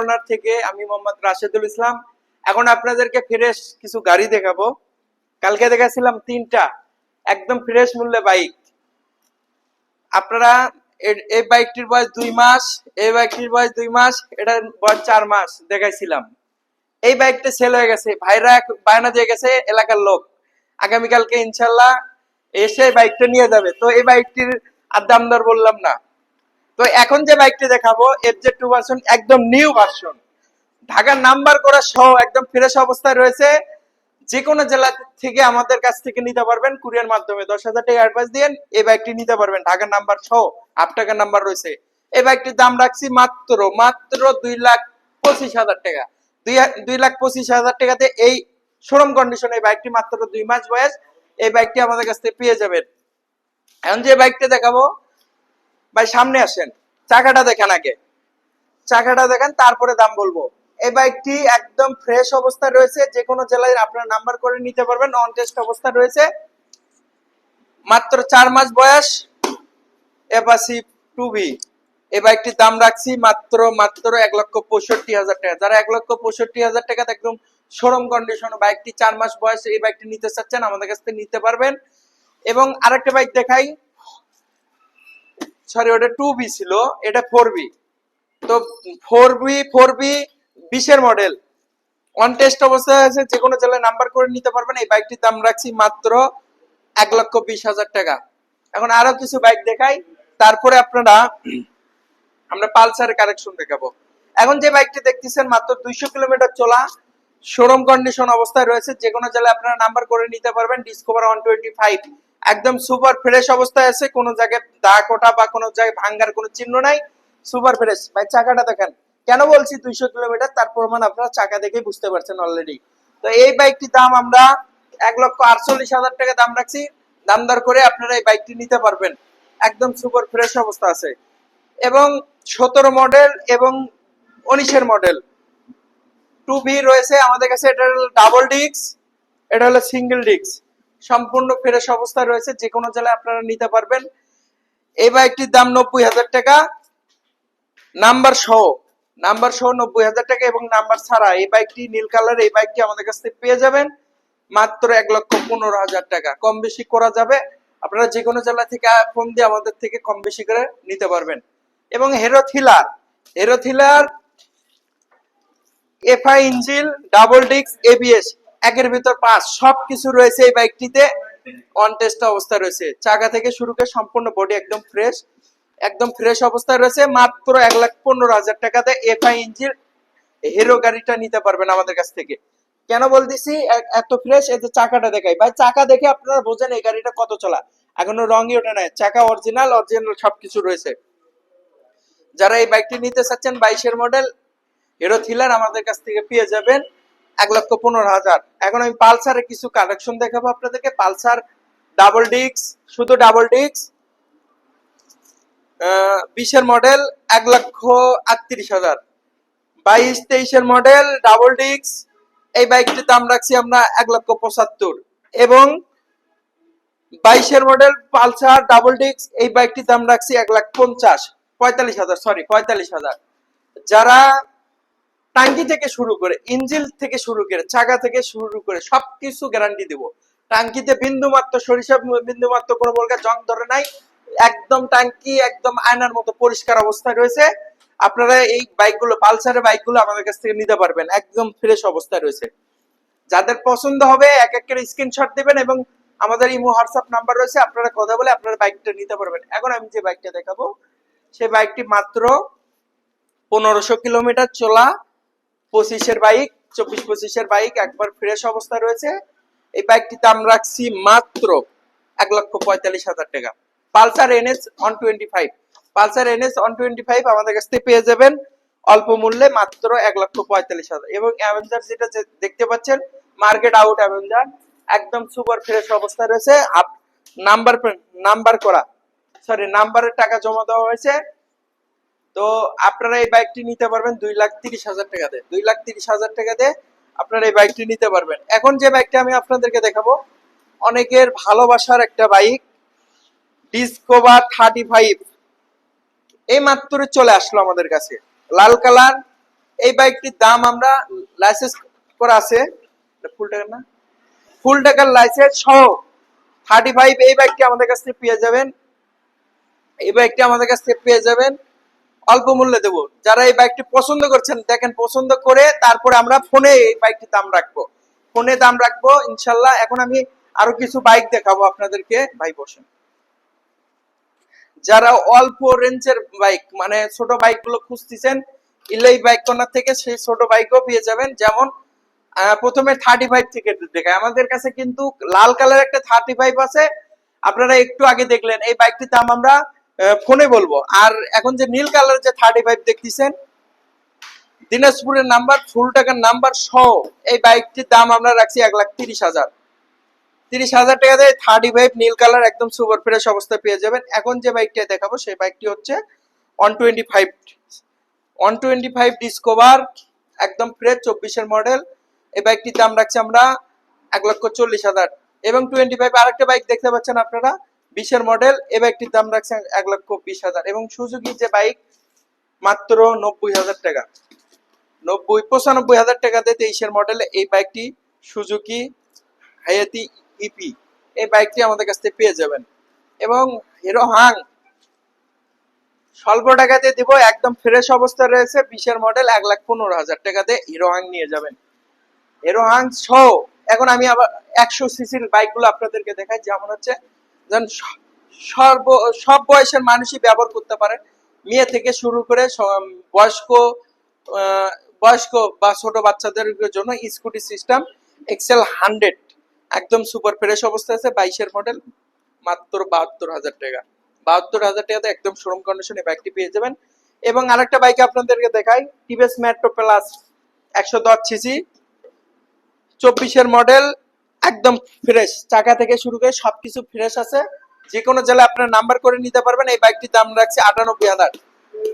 Corner থেকে আমি মোহাম্মদ রাশেদুল ইসলাম। এখন আপনাদেরকে ফ্রেশ কিছু গাড়ি দেখাবো। কালকে দেখাছিলাম তিনটা, একদম ফ্রেশ মূল্যে বাইক আপনারা এই বাইকটির বয়স দুই মাস, এই বাইকটির বয়স দুই মাস, এটার বয়স চার মাস দেখাইছিলাম। এই বাইকটা সেল হয়ে গেছে। ভাইরা বায়না দিয়ে গেছে এলাকার লোক। আগামীকালকে ইনশাল্লাহ এসে বাইকটা নিয়ে যাবে। তো এই বাইকটির আর দাম দর বললাম না। তো এখন যে বাইকটি দেখাবো এফ জেড টু ভার্সন একদম নিউ ভার্সন ঢাকার নাম্বার করা সহ একদম ফ্রেশ অবস্থায় রয়েছে। যে কোনো জেলা থেকে আমাদের কাছ থেকে নিতে পারবেন কুরিয়ার মাধ্যমে। দশ হাজার টাকা অ্যাডভান্স দিয়ে এই বাইকটি নিতে পারবেন। ঢাকার নাম্বার সহ আট টাকার নাম্বার রয়েছে। এই বাইকটির দাম রাখছি মাত্র মাত্র দুই লাখ পঁচিশ হাজার টাকা। দুই লাখ পঁচিশ হাজার টাকাতে এই শোরুম কন্ডিশন এই বাইকটি মাত্র দুই মাস বয়স। এই বাইকটি আমাদের কাছ থেকে পেয়ে যাবেন। এখন যে বাইকটা দেখাবো, ভাই সামনে আসেন। চাকাটা দেখেন আগে। চাকাটা দেখেন, তারপরে দাম বলব। এই বাইকটি একদম ফ্রেশ অবস্থায় রয়েছে যে কোনো জেলায় আপনার নাম্বার করে নিতে পারবেন অন টেস্ট অবস্থা রয়েছে। মাত্র চার মাস বয়স এপাসি টু বি এই বাইকটির দাম রাখছি মাত্র মাত্র এক লক্ষ পঁয়ষট্টি হাজার টাকা। যারা এক লক্ষ পঁয়ষট্টি হাজার টাকা একদম শোরুম কন্ডিশন বাইকটি চার মাস বয়সে এই বাইকটি নিতে চাচ্ছেন, আমাদের কাছ থেকে নিতে পারবেন। এবং আরেকটা বাইক দেখাই সরি ওটা টু বি ছিল, এটা ফোর বি তো ফোর বি ফোর বি বিশের মডেল অন টেস্ট অবস্থায় আছে যে কোনো জেলায় নাম্বার করে নিতে পারবেন, এই বাইকটির দাম রাখছি মাত্র এক লক্ষ বিশ হাজার টাকা। এখন আরও কিছু বাইক দেখাই, তারপরে আপনারা আমরা পালসারের কালেকশন দেখাবো। এখন যে বাইকটি দেখতেছেন, মাত্র দুইশো কিলোমিটার চলা শোরুম কন্ডিশন অবস্থায় রয়েছে যে কোনো জেলায় আপনারা নাম্বার করে নিতে পারবেন ডিসকভার ওয়ান টোয়েন্টি ফাইভ একদম সুপার ফ্রেশ অবস্থায় আছে, কোনো জায়গায় দাগ ওঠা বা কোনো জায়গায় ভাঙ্গার কোনো চিহ্ন নাই, সুপার ফ্রেশ। ভাই, চাকাটা দেখেন, কেন বলছি দুইশো কিলোমিটার? তার প্রমাণ আপনারা চাকা দেখেই বুঝতে পারছেন অলরেডি তো এই বাইকটির দাম আমরা এক লক্ষ আটচল্লিশ হাজার টাকা দাম রাখছি। দাম দর করে আপনারা এই বাইকটি নিতে পারবেন। একদম সুপার ফ্রেশ অবস্থা আছে। এবং সতেরো মডেল এবং উনিশের মডেল। টু বি রয়েছে আমাদের কাছে, এটা হলো ডাবল ডিস্ক এটা হলো সিঙ্গেল ডিস্ক সম্পূর্ণ ফ্রেশ অবস্থায় রয়েছে যে কোনো জেলায় আপনারা নিতে পারবেন। এই বাইকটির দাম নব্বই হাজার টাকা, নাম্বার সহ নাম্বার সহ নব্বই হাজার টাকা এবং নাম্বার ছাড়া এই বাইকটি নীল কালার, এই বাইকটি আমাদের কাছ থেকে পেয়ে যাবেন। মাত্র এক লক্ষ পনেরো হাজার টাকা। কম বেশি করা যাবে। আপনারা যে কোনো জেলা থেকে ফোন দিয়ে আমাদের থেকে কম বেশি করে নিতে পারবেন। এবং Hero Thriller Hero Thriller FI engine double disc, ABS একের ভিতর পাঁচ, সবকিছু রয়েছে এই বাইকটিতে। অন টেস্ট অবস্থা রয়েছে। চাকা থেকে শুরু করে সম্পূর্ণ বডি একদম ফ্রেশ একদম ফ্রেশ অবস্থায় রয়েছে। মাত্র এক লাখ পনেরো হাজার টাকাতে এফআই ইঞ্জিল হিরো গাড়িটা নিতে পারবেন আমাদের কাছ থেকে। কেন বলতেছি? এত ফ্রেশ এতে চাকাটা দেখাই। ভাই, চাকা দেখে আপনারা বোঝেন এই গাড়িটা কত চলা। এখনও রঙই ওঠে নাই। চাকা অরিজিনাল অরিজিনাল সবকিছু রয়েছে। যারা এই বাইকটি নিতে চাচ্ছেন, বাইশের মডেল হিরো থ্রিলার আমাদের কাছ থেকে পেয়ে যাবেন। এক লক্ষ পনেরো হাজার। এখন আমি পালসারের কিছু কালেকশন দেখাবো আপনাদেরকে। পালসার ডাবল ডিস্ক শুধু ডাবল ডিস্ক বিশের মডেল এক লক্ষ আটত্রিশ হাজার। বাইশ তেইশের মডেল ডাবল ডিস্ক এই বাইকটির দাম রাখছি আমরা এক লক্ষ পঁচাত্তর। এবং বাইশের মডেল পালসার ডাবল ডিক্স এই বাইকটির দাম রাখছি এক লাখ পঞ্চাশ, পঁয়তাল্লিশ হাজার সরি পঁয়তাল্লিশ হাজার। যারা টাঙ্কি থেকে শুরু করে ইঞ্জিল থেকে শুরু করে চাকা থেকে শুরু করে সবকিছু গ্যারান্টি দেবো। টাঙ্কিতে বিন্দু মাত্র সরিষা, বিন্দু মাত্র কোনো বলকা জং ধরে নাই। একদম টাঙ্কি, একদম আয়নার মতো পরিষ্কার অবস্থায় রয়েছে। আপনারা এই বাইকগুলো, পালসারের বাইকগুলো আমাদের কাছ থেকে নিতে পারবেন। একদম ফ্রেশ অবস্থায় রয়েছে। যাদের পছন্দ হবে, এক এক করে স্ক্রিনশট দিবেন এবং আমাদের ইমো হোয়াটসঅ্যাপ নাম্বার রয়েছে। আপনারা কথা বলে আপনারা বাইকটা নিতে পারবেন। এখন আমি যে বাইকটা দেখাবো, সেই বাইকটি মাত্র পনেরোশো কিলোমিটার চলা পঁচিশের বাইক, চব্বিশ পঁচিশের বাইক, একবার ফ্রেশ অবস্থায় রয়েছে। এই বাইকটির দাম রাখছি মাত্র এক লক্ষ পঁয়তাল্লিশ হাজার টাকা। Pulsar NS one twenty five Pulsar NS one twenty five আমাদের কাছ থেকে পেয়ে যাবেন অল্প মূল্যে মাত্র এক লক্ষ পঁয়তাল্লিশ হাজার। এবং অ্যাভেঞ্জার যেটা দেখতে পাচ্ছেন মার্কেট আউট অ্যাভেঞ্জার একদম সুপার ফ্রেশ অবস্থায় রয়েছে। নাম্বার নাম্বার করা। সরি নাম্বারের টাকা জমা দেওয়া হয়েছে। তো আপনারা এই বাইকটি নিতে পারবেন দুই লাখ তিরিশ হাজার টাকাতে দুই লাখ তিরিশ হাজার টাকাতে আপনারা এই বাইকটি নিতে পারবেন। এখন যে বাইকটা আমি আপনাদেরকে দেখাবো, অনেকের ভালোবাসার একটা বাইক ডিসকোভার থার্টি ফাইভ এই মাত্র চলে আসলো আমাদের কাছে। লাল কালার। এই বাইকটির দাম আমরা লাইসেন্স করা আছে। ফুল টাকার না? ফুল টাকার লাইসেন্স সহ থার্টি ফাইভ এই বাইকটি আমাদের কাছ থেকে পেয়ে যাবেন। এই বাইকটি আমাদের কাছ থেকে পেয়ে যাবেন। অল্প মূল্যে দেবো। যারা এই বাইকটি পছন্দ করছেন, দেখেন পছন্দ করে তারপরে আমরা ফোনে এই বাইকটির দাম রাখব। ফোনে দাম রাখব, ইনশাল্লাহ। এখন আমি আরও কিছু বাইক দেখাবো আপনাদেরকে। ভাই, বসেন। যারা অল্প রেঞ্জের বাইক মানে ছোট বাইকগুলো খুঁজতেছেন, ইলাই বাইক কর্নার থেকে সেই ছোট বাইকও পেয়ে যাবেন। যেমন প্রথমে থার্টি ফাইভ থেকে দেখায় আমাদের কাছে কিন্তু লাল কালার একটা থার্টি ফাইভ আছে। আপনারা একটু আগে দেখলেন, এই বাইকটির দাম আমরা ফোনে বলব। আর এখন যে নীল কালার যে থার্টি ফাইভ দেখতেছেন, দিনাজপুরের নাম্বার ফুল টাকার নাম্বার সহ এই বাইকটির দাম আমরা রাখছি এক লাখ তিরিশ হাজার। তিরিশ হাজার টাকা দিয়ে থার্টি ফাইভ নীল কালার একদম সুপার ফ্রেশ অবস্থায় পেয়ে যাবেন। এখন যে বাইকটা দেখাবো, সেই বাইকটি হচ্ছে one twenty five one twenty five Discover একদম ফ্রেশ চব্বিশের মডেল এই বাইকটির দাম রাখছি আমরা এক লক্ষ চল্লিশ হাজার। এবং টোয়েন্টি ফাইভ আরেকটা বাইক দেখতে পাচ্ছেন আপনারা বিশের মডেল এই বাইকটির দাম রাখছে এক লক্ষ বিশ হাজার। এবং সুজুকি যে বাইক মাত্র নব্বই হাজার টাকা। নব্বই, পঁচানব্বই হাজার টাকাতে তেইশের মডেলে এই বাইকটি সুজুকি, হায়াতি ইপি এই বাইকটি আমাদের কাছ থেকে পেয়ে যাবেন। এবং হিরো হাং, স্বল্প টাকাতে দিব, একদম ফ্রেশ অবস্থায় রয়েছে, বিশের মডেল এক লাখ পনেরো হাজার টাকাতে হিরো হাং নিয়ে যাবেন। হিরো হাং সহ এখন আমি আবার একশো সিসির বাইকগুলো আপনাদেরকে দেখাই, যেমন হচ্ছে যেন সর্ব, সব বয়সের মানুষই ব্যবহার করতে পারে। মেয়ে থেকে শুরু করে বয়স্ক বয়স্ক বা ছোট বাচ্চাদের জন্য স্কুটি সিস্টেম এক্সেল হান্ড্রেড, একদম সুপার ফ্রেশ অবস্থা আছে, বাইশের মডেল, মাত্র বাহাত্তর হাজার টাকা। বাহাত্তর হাজার টাকাতে একদম শোরুম কন্ডিশনে বাইকটি পেয়ে যাবেন। এবং আরেকটা বাইক আপনাদেরকে দেখাই টিভিএস মেট্রো প্লাস একশো দশ সিসি চব্বিশের মডেল একদম ফ্রেশ চাকা থেকে শুরু করে সবকিছু ফ্রেশ আছে। যে কোনো জেলায় আপনার নাম্বার করে নিতে পারবেন। এই বাইকটির দাম রাখছে আটানব্বই হাজার।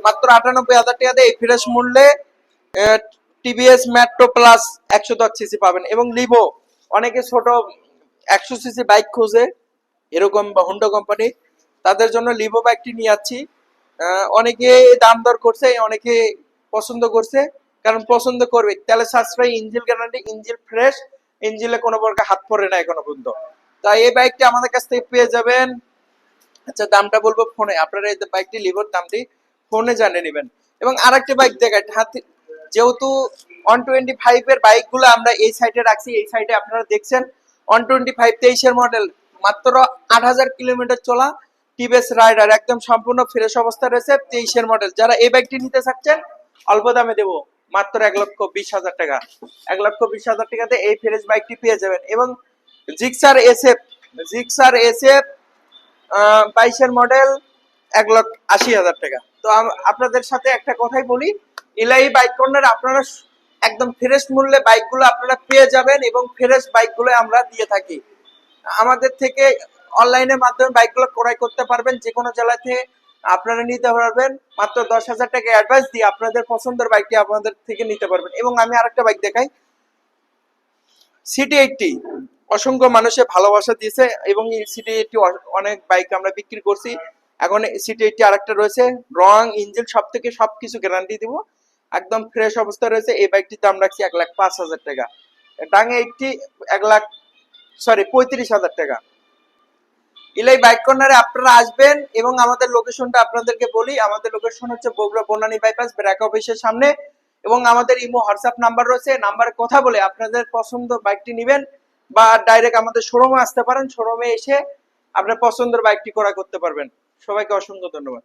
মাত্র আটানব্বই হাজার টাকাতে এই ফ্রেশ মূল্যে টিভিএস মেট্রো প্লাস একশো দশ সিসি পাবেন এবং লিভো অনেকে ছোট একশো সিসি বাইক খোঁজে, এরকম হুন্ডা কোম্পানি তাদের জন্য লিভো বাইকটি নিয়ে যাচ্ছি। অনেকে দাম দর করছে, অনেকে পছন্দ করছে। কারণ পছন্দ করবে। তাহলে সাশ্রয় ইঞ্জিল গ্যারান্টি ইঞ্জিল ফ্রেশ ইঞ্জিলে কোনো প্রকার হাত পড়ে না এখনও পর্যন্ত। তাই এই বাইকটি আমাদের কাছ থেকে পেয়ে যাবেন। আচ্ছা দামটা বলব ফোনে। আপনারা এই বাইকটি লিভোর দামটি ফোনে জানিয়ে নেবেন। এবং আরেকটি বাইক দেখায় হাতি যেহেতু ওয়ান টোয়েন্টি ফাইভ এর বাইকগুলো আমরা এই সাইডে রাখছি, এই সাইডে আপনারা দেখছেন ওয়ান টোয়েন্টি ফাইভ তেইশের মডেল মাত্র আট হাজার কিলোমিটার চলা টিভিএস রাইডার একদম সম্পূর্ণ ফ্রেশ অবস্থা রয়েছে তেইশের মডেল যারা এই বাইকটি নিতে চাচ্ছেন, অল্প দামে দেবো। মাত্র এক লক্ষ বিশ হাজার টাকা। এক লক্ষ বিশ হাজার টাকাতে এই ফ্রেশ বাইকটি পেয়ে যাবেন এবং জিক্সার এসএফ জিক্সার এসএফ বাইশের মডেল এক লক্ষ আশি হাজার টাকা। তো আপনাদের সাথে একটা কথাই বলি ইলাই বাইক কর্নার আপনারা একদম ফ্রেশ মূল্যে বাইকগুলো আপনারা পেয়ে যাবেন এবং ফ্রেশ বাইকগুলো আমরা দিয়ে থাকি। আমাদের থেকে অনলাইনের মাধ্যমে বাইকগুলো ক্রয় করতে পারবেন যে কোনো জেলা থেকে আপনারা নিতে পারবেন মাত্র দশ হাজার টাকা অ্যাডভান্স দিয়ে আপনাদের পছন্দের বাইকটি আপনাদের থেকে নিতে পারবেন। এবং আমি আরেকটা বাইক দেখাই। সিটি এইটটি অসংখ্য মানুষে ভালোবাসা দিয়েছে এবং এই সিটি এইটটি অনেক বাইক আমরা বিক্রি করছি। এখন সিটি এইটটি আরেকটা রয়েছে। রং, ইঞ্জিন সব থেকে সবকিছু গ্যারান্টি দিব। একদম ফ্রেশ অবস্থা রয়েছে। এই বাইকটির দাম রাখছি এক লাখ পাঁচ হাজার টাকা। ডাঙে এইটটি এক লাখ সরি পঁয়ত্রিশ হাজার টাকা। ইলাই বাইক কর্নারে আপনারা আসবেন এবং আমাদের লোকেশনটা আপনাদেরকে বলি। আমাদের লোকেশন হচ্ছে বগুড়া বনানী বাইপাস ব্র্যাক অফিসের সামনে। এবং আমাদের ইমো হোয়াটসঅ্যাপ নাম্বার রয়েছে। নাম্বারে কথা বলে আপনাদের পছন্দ বাইকটি নেবেন বা ডাইরেক্ট আমাদের শোরুমে আসতে পারেন। শোরুমে এসে আপনার পছন্দের বাইকটি করা করতে পারবেন। সবাইকে অসংখ্য ধন্যবাদ।